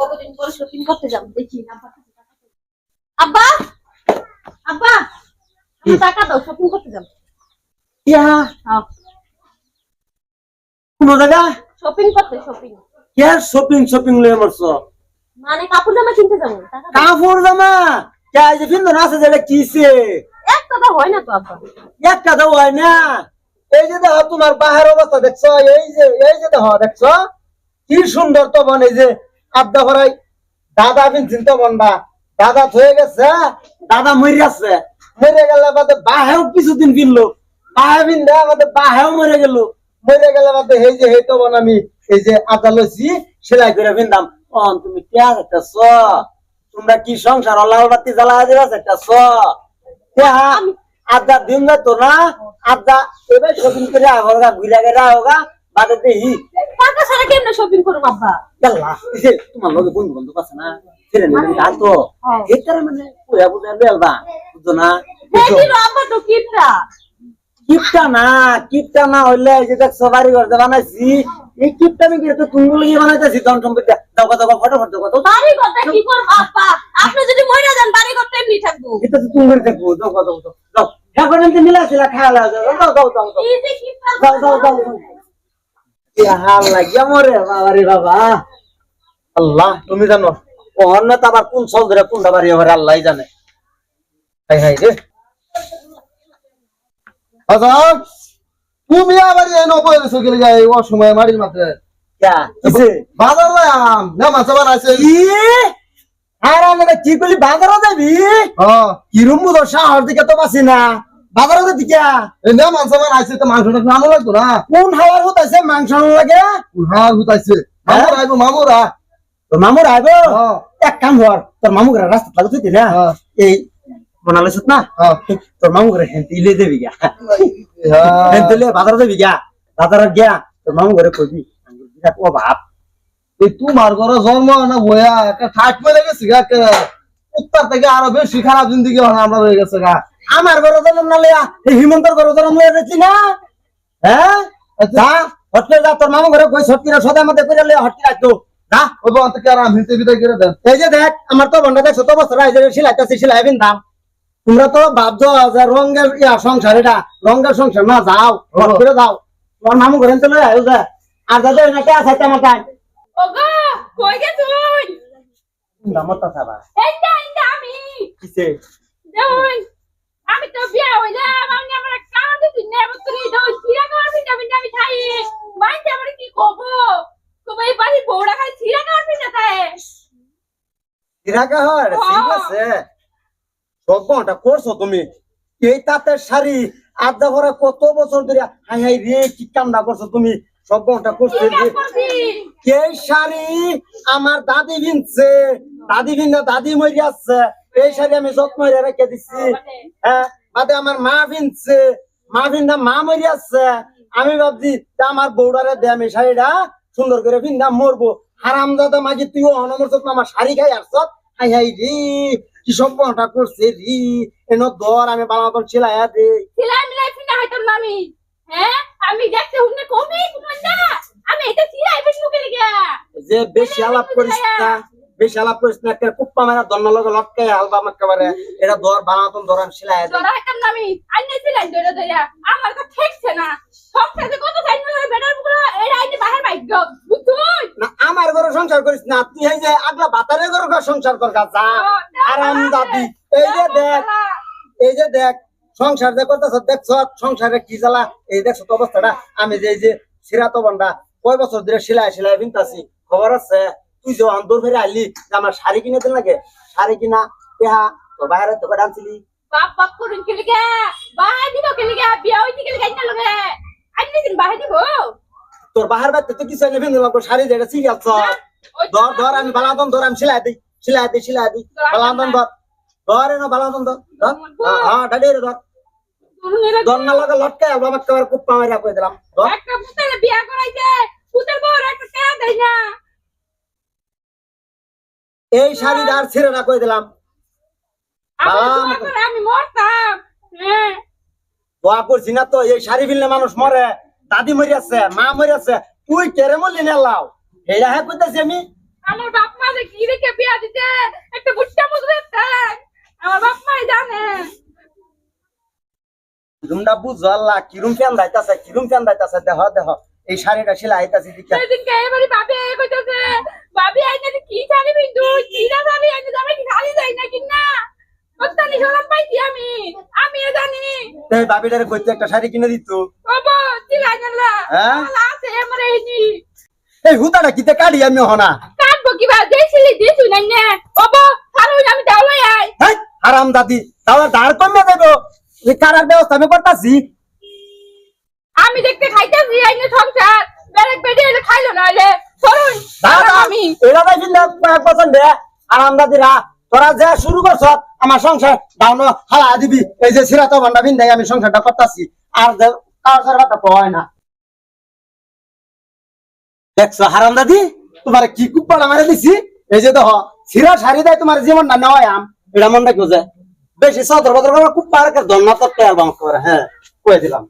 কতদিন পরে শপিং করতে যাব? দেখি। কাছে। আব্বা! আব্বা! আমার টাকা দাও শপিং করতে যাব। ইয়া! হ্যাঁ। কোন জায়গা? শপিং করতে শপিং কে শপিং শপিং লয়ে মরছ। মানে কাপড় জামা কিনতে যাব কাপড় জামা? কে যে ফিন্দন আছে যেটা কিসে? এক কথা হয় না তো আব্বা। একটা দাও হয় না। এই যে দেখো তোমার বাহার অবস্থা দেখছ এই যে এই যে দেখো দেখছ? কি সুন্দর তো বন যে আড্ডা ভরাই দাদা বিন চিন্তা বনবা দাদা থয়ে গেছে দাদা মরে আছে। মরে গেলে বাদে বাহেও কিছুদিন কিনলো। বাহে বিন দেয় বাদে বাহেও মরে গেল। মরে গেলে বাদে এই যে হেই তো বন আমি এই যে আদা লইছি সেলাই করে বিনদাম অন তুমি কে স তোমরা কি সংসার অলাল বাতি জ্বালা দিবাস একটা স আমি আদা দিন না তো না আদা এবার শপিং করে আগরগা ঘুরে গেরা হোগা বাদে দেহি টাকা ছাড়া কেমনে শপিং করব আব্বা? গেলা এই যে তোমার লগে বন্ধু বান্ধব আছে না ছেড়ে নেবে আর তো। এটার মানে পুয়া বুঝা বেলবা বুঝছ না? এই দিন আব্বা তো কিনটা কিপটা না কিপটা না হইলে এই যে দেখ সবারই ঘর বানাইছি এই কিপটা আমি কিন্তু তুমি লিয়ে বানাইতেছি ধন সম্পত্তি। দাও কথা দাও ফটো ফটো কথা বাড়ি করতে কি করব আব্বা? আপনি যদি মরে যান বাড়ি করতে এমনি থাকব। এটা তো তুমি করে থাকব দাও কথা দাও দাও। এখন এমনি মিলাছিলা খাওয়া দাও দাও দাও দাও দাও দাও দাও দাও। হাল লাগিয়া মরে বাবা রে বাবা। আল্লাহ তুমি জানো অন্য তো কোন সল ধরে কোনটা বাড়ি হবে আল্লাহ জানে। হাই হাই রে। তুমি আবার এই নবই এসে গেলে এই অসময়ে মাটির মাত্রে বাজার লাই আম না মাছ বানাইছে কি আর আমরা কি করলি বাজারে যাবি? হ্যাঁ কিরম মুদর শহর দিকে তো পাচ্ছি না। বাজারে যাবি কে এই না মাছ বানাইছে তো মাংসটা খানো লাগতো না? কোন হাওয়ার হতাইছে মাংস আনু লাগে? হার হুতাইছে মামুর আইবো মামুরা তোর মামুর আইব? হ্যাঁ এক কাম হর তোর মামু ঘরে রাস্তা লাগতে তুই না হ্যাঁ এই বনালে না? হ্যাঁ তোর মামু ঘরে হেন্তি ইলে দেবি গা। হ্যাঁ হেন্তি লে বাজারে যাবি গা। বাজারে গিয়া তোর মামু ঘরে কইবি বিরাট অভাব এই তোমার ঘরে জন্ম না বয়া একটা ঠাট মেলে গেছে গা উত্তর থেকে আরও বেশি খারাপ জিন্দিগি আমরা রয়ে গেছে গা। আমার ঘরে জন্ম না লিয়া এই হিমন্তর ঘরে জন্ম লিয়া দেখছি না? হ্যাঁ যা হটকে যা তোর মামু ঘরে কই সত্যি সদা মধ্যে করে লিয়া হটকে রাখতো। যা। ওই বাবা থেকে আর আমি হিতে বিদায় করে দেন। এই যে দেখ আমার তো বন্ধা দেখ শত বছর আইজে সিলাইতেছি সিলাই দাম তোমরা তো ভাবছ যে রঙের ইয়া সংসার এটা রঙের সংসার। না যাও ঘর করে যাও। তোমার মামু ঘরে তো লই আইও যা। আর দাদা এনাকে আছে আমার কাজ ওগো কই গে তুই? দামটা সাবা। এইটা এইটা আমি। কিসে? দেখুন আমি তো বিয়া হইলাম আমি আমার দিন আমি খাই মাইতে আমার কি কব এই বাড়ি বউরা না তাই। ইরাকা হয় ঠিক আছে। করছ তুমি। এই তাঁতের শাড়ি আড্ডা ভরা কত বছর ধরে হাই হাই রে কি কামনা করছ তুমি? সব ঘণ্টা করছ কি শাড়ি আমার দাদি ভিনছে দাদি ভিনা দাদি মরি আছে এই শাড়ি আমি যত্ন রেখে দিচ্ছি হ্যাঁ বাদে আমার মা ভিনছে মা ভিন্দা মা মরি আমি ভাবছি আমার বৌড়ারে দে আমি শাড়িটা সুন্দর করে ভিন্দা মরবো। হারাম দাদা মাঝে তুই অনমর যত্ন আমার শাড়ি খাই আসছ? হাই হাই রে কি সম্পর্কটা করছে রি? এন দর আমি বাংলা ছিলাইয়া দে। সিলাই মিলাই ফিনা হইতাম আমি। হ্যাঁ আমি দেখতে হুনে কমই না। আমি এটা চিরাই বেশ মুখে লিগা যে বেশি আলাপ করিস না। বেশি আলাপ করিস না একটা কুপ্পা মেরা দন্ন লগে লটকে আলবা একেবারে এটা দর বানাতন দরান সিলাই দে। তোরা হইতাম না আমি আইনে সিলাই ধরে ধরে আমার তো ঠেকছে না। থেকে কত সাইন করে বেটার পুরো এর আইনে বাহির ভাগ্য বুঝুই না আমার ঘরে সংসার করিস না তুই এই যে আগলা বাতারে ঘরে সংসার কর যা। আরাম দাদি এই যে দেখ এই যে দেখ সংসার যে করতেছ দেখছ সংসারে কি জ্বালা? এই দেখছ তো অবস্থাটা? আমি যে এই যে সিরাত বন্ডা কয় বছর ধরে সিলাই সিলাই বিনতাছি খবর আছে? তুই যে আন্দোর ফেরে আইলি আমার শাড়ি কিনে দিল লাগে শাড়ি কিনা দেহা তোর বাইরে তোকে ডানছিলি বাপ বাপ করুন কে লিগা বাহাই দিব কে লিগা বিয়া হইতে কে লিগা ইন্না লগে আইনে দিন বাহাই দিব। তোর বাহার বাড়তে তো কিছু নেবেন শাড়ি যেটা সিরিয়াল ধর ধর আমি বালাদন ধর আমি সিলাই দিই সিলাই দিই সিলাই দিই। বালাদন ধর। ধর এনো বালাদন ধর। হ্যাঁ, হ্যাঁ ডালিয়ে ধর। ধর না লাগে লটকে বাবা একেবারে কুপ্পা মেরা করে দিলাম। একটা পুতের বিয়া করাইছে পুতের বউ একটা টাকা দেয় না। এই শাড়ি আর ছেড়ে না করে দিলাম? আমি মরতাম। দোয়া করছি না তো এই শাড়ি ফিরলে মানুষ মরে। দাদি মরি আছে মা মরি আছে তুই কেরে মরলি না লাও? হ্যাঁ করতেছি আমি। আমার বাপ মা যে কি রেখে বিয়া দিতে একটা বুট্টা মুজরে আমার বাপ মাই জানে। কিরুমটা বুঝো আল্লাহ কিরুম ফ্যান দাইতাছে কিরুম ফ্যান দাইতাছে দেহ দেহ। এই শাড়িটা সেলাই আইতাছি দিকে সেদিনকে এবারে বাপি আয় কইতাছে বাপি আইনে কি জানি বিন্দু চিরা যাবি আইনে যাবে কি খালি যাই না কিনা? কত্তানি সরম পাইছি আমি আমিও জানি। এই বাবিটারে কইতে একটা শাড়ি কিনে দিত। বাবা চিলাই নালা হ্যাঁ? আছে আমার এই নি। এই হুতাটা কিতে কাড়ি আমি হনা? কাটবো কিবা দিয়েছিলি দিয়েছু নাই না বাবা ছাড়ুন আমি দাওলাই আই। হেই আরাম দাদি তাহলে দাঁড় কমে দেবো? এই কারার ব্যবস্থা আমি করতাছি। আমি দেখতে খাইতেছি আইনে সংসার। বেরেক বেডে এলে খাইলো না এলে সরুন আমি এরা তাই ফিরলে কয়েক বছর দে আরাম দাদিরা তোরা যা শুরু করছ আমার সংসার দাউনো হালা দিবি। এই যে সিরাত ভান্ডা বিন্দাই আমি সংসারটা করতাছি। আর কার সার কথা কয় না। দেখছ হারাম দাদি? তোমার কি কুপ্পাড়া মারে দিছি? এই যে দেখ সিরা শাড়ি দেয় তোমার জীবনটা নেওয়াই আম। এটা যায় বেশি সদর বদর কুপ্পাড়া ধন্যবাদ হ্যাঁ কয়ে দিলাম।